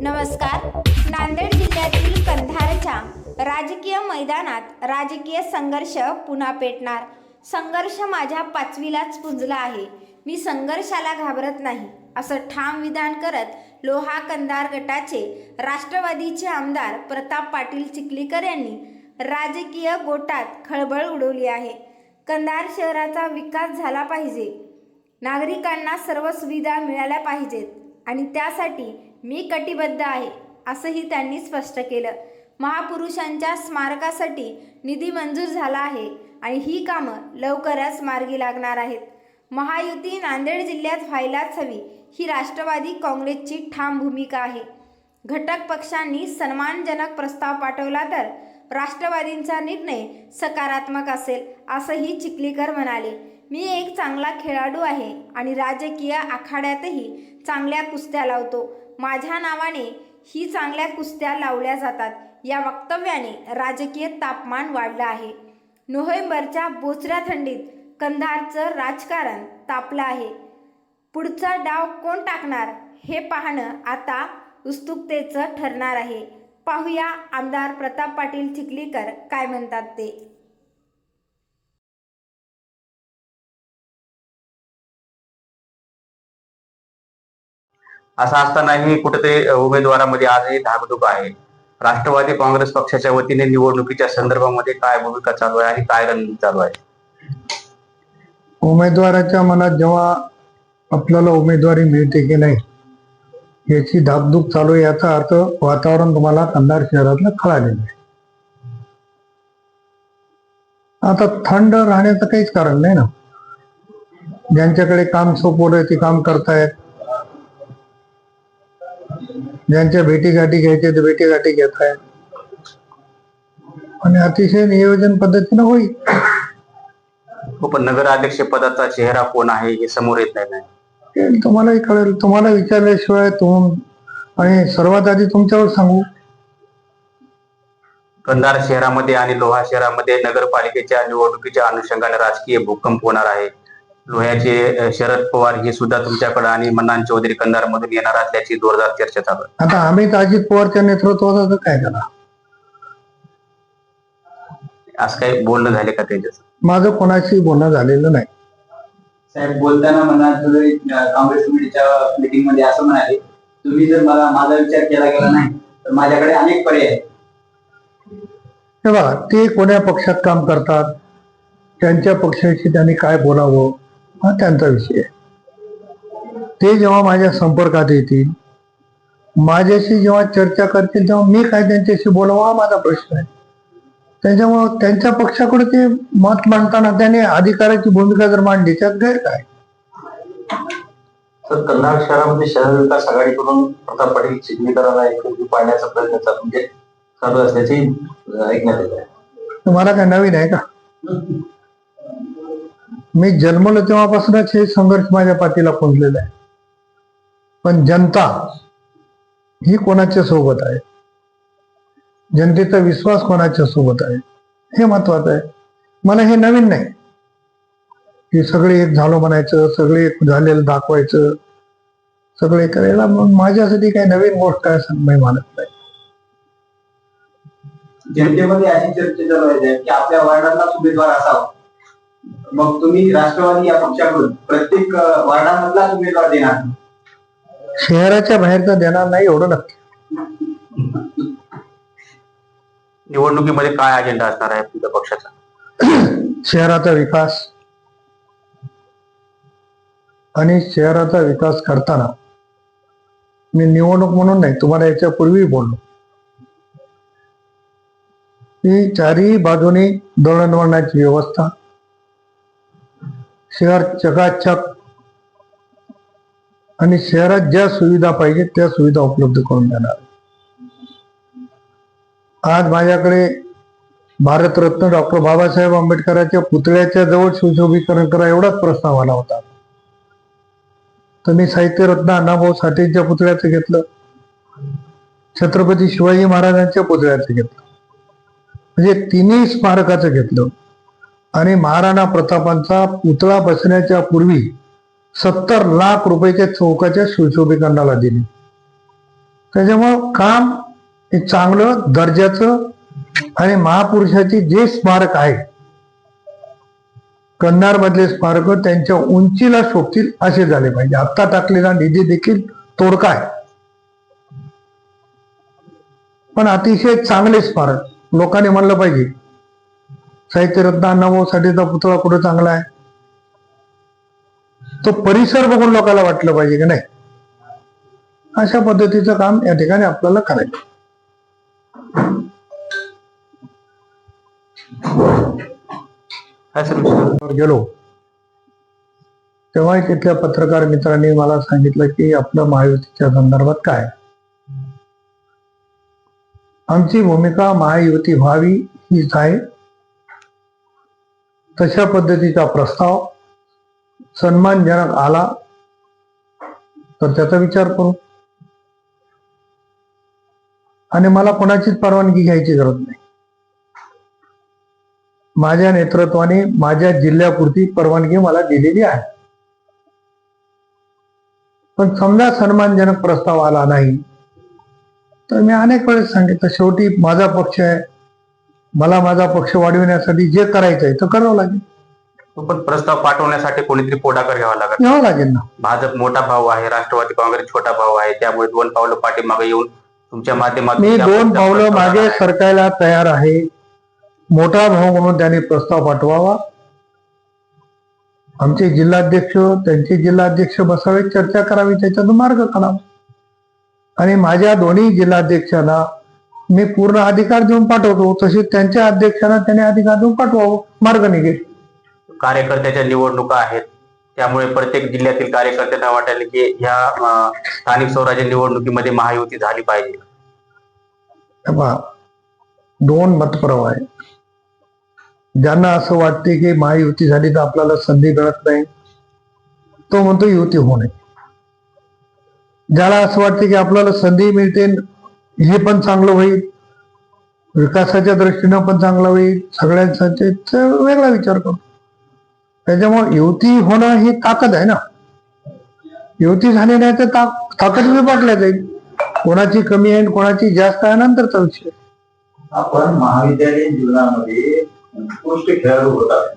नमस्कार. नांदेड जिल्ह्यातील कंधारच्या राजकीय मैदानात राजकीय संघर्ष पुन्हा पेटणार. संघर्ष माझ्या पाचवीलाच पुंजला आहे. मी संघर्षाला घाबरत नाही असं ठाम विधान करत लोहा कंधार गटाचे राष्ट्रवादीचे आमदार प्रताप पाटील चिखलीकर यांनी राजकीय गोटात खळबळ उडवली आहे. कंधार शहराचा विकास झाला पाहिजे. नागरिकांना सर्व सुविधा मिळाल्या पाहिजेत आणि त्यासाठी मी कटिबद्ध आहे असंही त्यांनी स्पष्ट केलं. महापुरुषांच्या स्मारकासाठी निधी मंजूर झाला आहे आणि ही कामं लवकरच मार्गी लागणार आहेत. महायुती नांदेड जिल्ह्यात व्हायलाच हवी ही राष्ट्रवादी काँग्रेसची ठाम भूमिका आहे. घटक पक्षांनी सन्मानजनक प्रस्ताव पाठवला तर राष्ट्रवादींचा निर्णय सकारात्मक असेल असंही चिखलीकर म्हणाले. मी एक चांगला खेळाडू आहे आणि राजकीय आखाड्यातही चांगल्या कुस्त्या लावतो. माझ्या नावाने ही चांगल्या कुस्त्या लावल्या जातात. या वक्तव्याने राजकीय तापमान वाढलं आहे. नोव्हेंबरच्या बोचऱ्या थंडीत कंधारचं राजकारण तापलं आहे. पुढचा डाव कोण टाकणार हे पाहणं आता उत्सुकतेचं ठरणार आहे. पाहूया आमदार प्रताप पाटील चिखलीकर काय म्हणतात ते. असं असतानाही कुठेतरी उमेदवारामध्ये आजही धाकधूक आहे. राष्ट्रवादी काँग्रेस पक्षाच्या वतीने निवडणुकीच्या संदर्भामध्ये काय भूमिका चालू आहे आणि काय रणनीती चालू आहे? उमेदवाराच्या मनात जेव्हा आपल्याला उमेदवारी मिळते की नाही याची धाकधूक चालू आहे याचा अर्थ वातावरण तुम्हाला कंधार शहरातलं कळालेलं आहे. आता थंड राहण्याचं काहीच कारण नाही ना. ज्यांच्याकडे काम सोपवलं ते काम करतायत. ज्यांच्या भेटीगाठी घ्यायच्या ते भेटीगाठी घेत आहेत आणि अतिशय नियोजन पद्धतीनं होईल. हो पण नगराध्यक्ष पदाचा चेहरा कोण आहे हे समोर येत नाही. ते तुम्हालाही कळेल. तुम्हाला विचारल्याशिवाय तुम आणि सर्वात आधी तुमच्यावर सांगू. कंधार शहरामध्ये आणि लोहा शहरामध्ये नगरपालिकेच्या निवडणुकीच्या अनुषंगाने राजकीय भूकंप होणार आहे. लोह्याचे शरद पवार हे सुद्धा तुमच्याकडे आणि मन्नान चौधरी कंधार मधून येणार असल्याची जोरदार चर्चा चालू आहे. आता अमित अजित पवारच्या नेतृत्वाचं काय करा असं काही बोलणं झाले का त्याच्यात माझं कोणाशी बोलणं झालेलं नाही. साहेब बोलताना म्हणा तुम्ही अं, काँग्रेस कमिटीच्या मीटिंगमध्ये असं म्हणाले तुम्ही जर मला माझा विचार केला गेला नाही तर माझ्याकडे अनेक पर्याय आहेत. हे बघा ते कोण्या पक्षात काम करतात? त्यांच्या पक्षाशी त्यांनी काय बोलावं? हा त्यांचा विषय आहे. ते जेव्हा माझ्या संपर्कात येतील माझ्याशी जेव्हा चर्चा करतील तेव्हा मी काय त्यांच्याशी बोलावं हा माझा प्रश्न आहे. त्याच्यामुळं त्यांच्या पक्षाकडे ते मत मांडताना त्याने अधिकाराची भूमिका जर मांडली त्यात गैर काय? तर कन्नड शहरामध्ये शहर विकास आघाडीकडून प्रताप पाटील चिखलीकरांना एकत्रित पाडण्याचा प्रयत्न चालू म्हणजे चालू असल्याचे ऐकण्यात येत आहे तुम्हाला काय नवीन आहे का? मी जन्मलो तेव्हापासूनच हे संघर्ष माझ्या पाठीला पोचलेला आहे. पण जनता ही कोणाच्या सोबत आहे? जनतेचा विश्वास कोणाच्या सोबत आहे? हे महत्वाचं आहे. मला हे नवीन नाही. की सगळे एक झालो म्हणायचं सगळे एक झालेलं दाखवायचं सगळे करायला मग माझ्यासाठी काही नवीन गोष्ट आहे असं मी मानत नाही. जनतेमध्ये अशी चर्चा चालू आहे की आपल्या वार्डातलाच उमेदवार असावा. मग तुम्ही राष्ट्रवादी या पक्षाकडून प्रत्येक अं, वार्डामधलाच उमेदवार देणार शहराच्या बाहेरचा देणार नाही एवढं नक्की. निवडणुकीमध्ये काय अजेंडा असणार आहे तुमच्या पक्षाचा? शहराचा विकास आणि शहराचा विकास करताना मी निवडणूक म्हणून नाही तुम्हाला याच्यापूर्वी बोललो. की चारही बाजूनी दळणवळणाची व्यवस्था शहर चकाचक आणि शहरात ज्या सुविधा पाहिजे त्या सुविधा उपलब्ध करून देणार. आज माझ्याकडे भारतरत्न डॉक्टर बाबासाहेब आंबेडकरांच्या पुतळ्याच्या जवळ सुशोभीकरण करा एवढाच प्रस्ताव आला होता. तर मी साहित्यरत्न अण्णाभाऊ साठेंच्या पुतळ्याचं घेतलं. छत्रपती शिवाजी महाराजांच्या पुतळ्याचं घेतलं. म्हणजे तिन्ही स्मारकाचं घेतलं. आणि महाराणा प्रतापांचा पुतळा बसण्याच्या पूर्वी सत्तर लाख रुपयाच्या चौकाच्या सुशोभीकरणाला दिली. त्याच्यामुळं काम हे चांगलं दर्जाचं आणि महापुरुषाचे जे स्मारक आहे कन्नार मधले स्मारक त्यांच्या उंचीला शोभतील असे झाले पाहिजे. आत्ता टाकलेला निधी देखील तोडका आहे. पण अतिशय चांगले स्मारक लोकांनी म्हणलं पाहिजे साहित्यरत्न अण्णाभाऊ साठेचा पुतळा कुठं चांगला आहे? तो परिसर बघून लोकांना वाटलं पाहिजे की नाही? अशा पद्धतीचं काम या ठिकाणी आपल्याला करायचं. गेलो. तेव्हा तिथल्या पत्रकार मित्रांनी मला सांगितलं की आपलं महायुतीच्या संदर्भात काय? आमची भूमिका महायुती व्हावी हीच आहे. तशा पद्धतीचा प्रस्ताव सन्मानजनक आला तर त्याचा विचार करू. आणि मला कोणाचीच परवानगी घ्यायची गरज नाही. माझ्या नेतृत्वाने माझ्या जिल्ह्यापुरती परवानगी मला दिलेली आहे. पण समजा सन्मानजनक प्रस्ताव आला नाही तर मी अनेक वेळेस सांगितलं शेवटी माझा पक्ष आहे मला माझा पक्ष वाढविण्यासाठी जे करायचं आहे ते करावं लागेल. पण प्रस्ताव पाठवण्यासाठी कोणीतरी पुढाकार घ्यावा लागत घ्यावं लागेल ना. भाजप मोठा भाऊ आहे राष्ट्रवादी काँग्रेस छोटा भाऊ आहे त्यामुळे दोन पावलं पाठीमागे येऊन तुमच्या माध्यमातून मी त्या दोन पावलं प्रस्ताव मागे. सरकायला तयार आहे. मोठा भाऊ म्हणून त्यांनी प्रस्ताव पाठवावा. आमचे जिल्हाध्यक्ष त्यांचे जिल्हाध्यक्ष बसावे चर्चा करावी त्याच्यातून मार्ग काढावा. आणि माझ्या दोन्ही जिल्हाध्यक्षांना मी पूर्ण अधिकार देऊन पाठवतो. तसेच त्यांच्या अध्यक्षांना त्यांनी अधिकार देऊन पाठवावं. मार्ग निघेल कार्यकर्त्याच्या निवडणुका आहेत. त्यामुळे प्रत्येक जिल्ह्यातील कार्यकर्त्यांना वाटायला की ह्या स्थानिक स्वराज्य निवडणुकीमध्ये महायुती झाली पाहिजे. पहा, दोन मतप्रवाह आहे ज्यांना असं वाटते की महायुती झाली तर आपल्याला संधी मिळत नाही. तो म्हणतो युती होऊ नये. ज्याला असं वाटते की आपल्याला संधी मिळते हे पण चांगलं होईल. विकासाच्या दृष्टीनं पण चांगलं होईल. सगळ्यांसाठी वेगळा विचार करतो त्याच्यामुळे युती होणं ही ताकद आहे ना. युती झाली नाही तर ताक ताकद विभागल्या जाईल. कोणाची कमी आहे आणि कोणाची जास्त आहे नंतरचा विषय. आपण महाविद्यालयीन जीवनामध्ये उत्कृष्ट खेळाडू होतात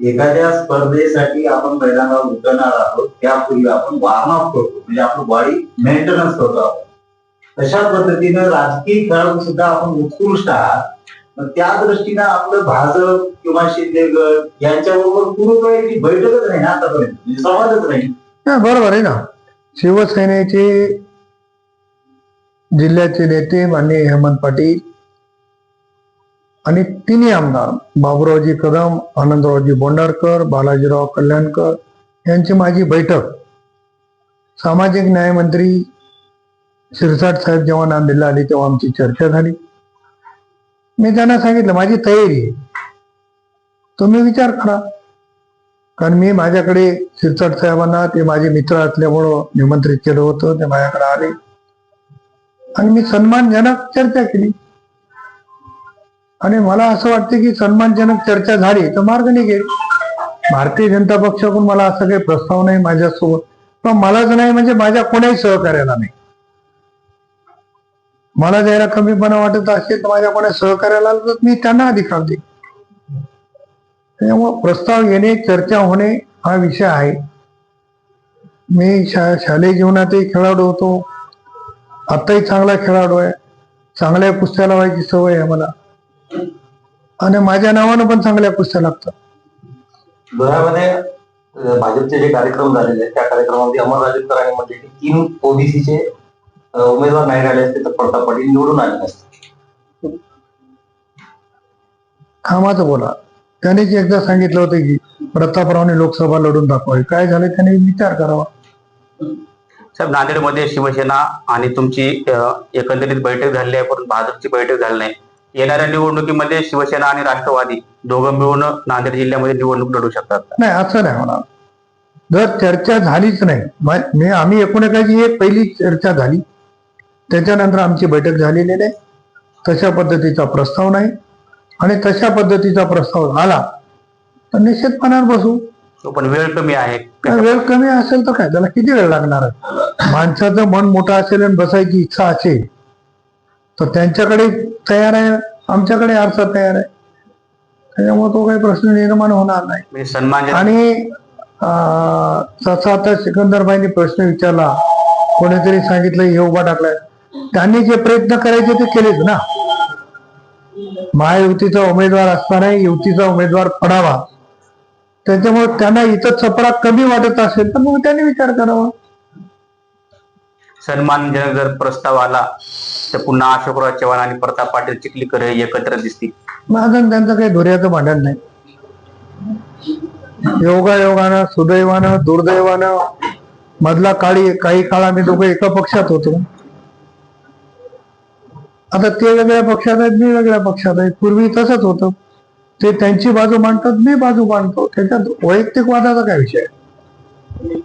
एखाद्या स्पर्धेसाठी आपण मैदानावर उतरणार आहोत. त्यापूर्वी आपण वॉर्मअप करतो. म्हणजे आपण बॉडी मेंटेनन्स करतो आपण. तशा पद्धतीनं राजकीय खेळाडू सुद्धा आपण उत्कृष्ट आहात. त्या दृष्टीनं आपलं भाजप किंवा शिंदे गट यांच्याबरोबर पूर्वपणे बैठकच नाही ना आतापर्यंत. म्हणजे संवादच नाही. बरोबर आहे ना. शिवसेनेचे जिल्ह्याचे नेते माननीय हेमंत पाटील आणि तिन्ही आमदार बाबुरावजी कदम आनंदरावजी बोंडारकर बालाजीराव कल्याणकर यांची माझी बैठक. सामाजिक न्यायमंत्री शिरसाट साहेब जेव्हा नांदेडला आले तेव्हा आमची चर्चा झाली. मी त्यांना सांगितलं माझी तयारी आहे. तुम्ही विचार करा. कारण मी माझ्याकडे शिरसाट साहेबांना ते माझे मित्र असल्यामुळं निमंत्रित केलं होतं ते माझ्याकडे आले. आणि मी सन्मानजनक चर्चा केली. आणि मला असं वाटतं की सन्मानजनक चर्चा झाली तर मार्ग निघेल. भारतीय जनता पक्षाकडून मला असं काही प्रस्ताव नाही माझ्यासोबत. पण मलाच नाही म्हणजे माझ्या कोणाही सहकार्याला नाही. मला ज्याला कमीपणा वाटत असेल तर माझ्या कोणा सहकार्याला तर मी त्यांना अधिकार देईन. त्यामुळे प्रस्ताव येणे चर्चा होणे हा विषय आहे. मी शा शालेय जीवनातही खेळाडू होतो. आताही चांगला खेळाडू आहे. चांगल्या कुस्त्या लावायची सवय आहे मला. आणि माझ्या नावानं पण चांगल्या कुस्त्या लागतात. धुळ्यामध्ये भाजपचे जे कार्यक्रम झालेले आहेत त्या कार्यक्रमामध्ये अमर राजूतकरांनी म्हटले की तीन ओबीसीचे उमेदवार नाही राहिले असते तर प्रताप पाटील निवडून आले नसते. कामाचं बोला. त्यांनीच एकदा सांगितलं होतं की प्रतापरावने लोकसभा लढून दाखवावी. काय झालं? त्याने विचार करावा. साहेब नांदेडमध्ये शिवसेना आणि तुमची एकंदरीत बैठक झालेली आहे परंतु भाजपची बैठक झाली नाही. येणाऱ्या निवडणुकीमध्ये शिवसेना आणि राष्ट्रवादी दोघं मिळून नांदेड जिल्ह्यामध्ये निवडणूक लढू शकतात. नाही असं नाही होणार. जर चर्चा झालीच नाही मा- मी आम्ही एकोणएकाची एक पहिली चर्चा झाली. त्याच्यानंतर आमची बैठक झालेली नाही. तशा पद्धतीचा प्रस्ताव नाही. आणि तशा पद्धतीचा प्रस्ताव आला तर निश्चितपणावर बसू. तो पण वेळ कमी आहे. वेळ कमी असेल तर काय? त्याला किती वेळ लागणार? आहे माणसाचं मन मोठं असेल आणि बसायची इच्छा असेल तर त्यांच्याकडे तयार आहे. आमच्याकडे अर्थ तयार आहे. त्याच्यामुळे तो काही प्रश्न निर्माण होणार नाही. म्हणजे सन्मान आणि जसा आता सिकंदरबाईंनी प्रश्न विचारला. कोणीतरी सांगितलं हे उभा टाकलाय. त्यांनी जे प्रयत्न करायचे ते केलेच ना. महायुतीचा उमेदवार असताना युतीचा उमेदवार पडावा. त्याच्यामुळे त्यांना इथं चपरा कमी वाटत असेल तर मग त्यांनी विचार करावा. सन्मानजनक जर प्रस्ताव आला तर पुन्हा अशोकराव चव्हाण आणि प्रताप पाटील चिखलीकर हे एकत्र दिसतील. माझं त्यांचं काही धुर्याचं भांडण नाही. योगायोगानं सुदैवानं दुर्दैवानं मधला काळी काही काळ आम्ही दोघं एका पक्षात होतो. आता ते वेगळ्या पक्षात आहेत मी वेगळ्या पक्षात आहे. पूर्वी तसंच होतं. ते त्यांची बाजू मांडतात मी बाजू मांडतो. त्याच्यात वैयक्तिक वादाचा काय विषय आहे?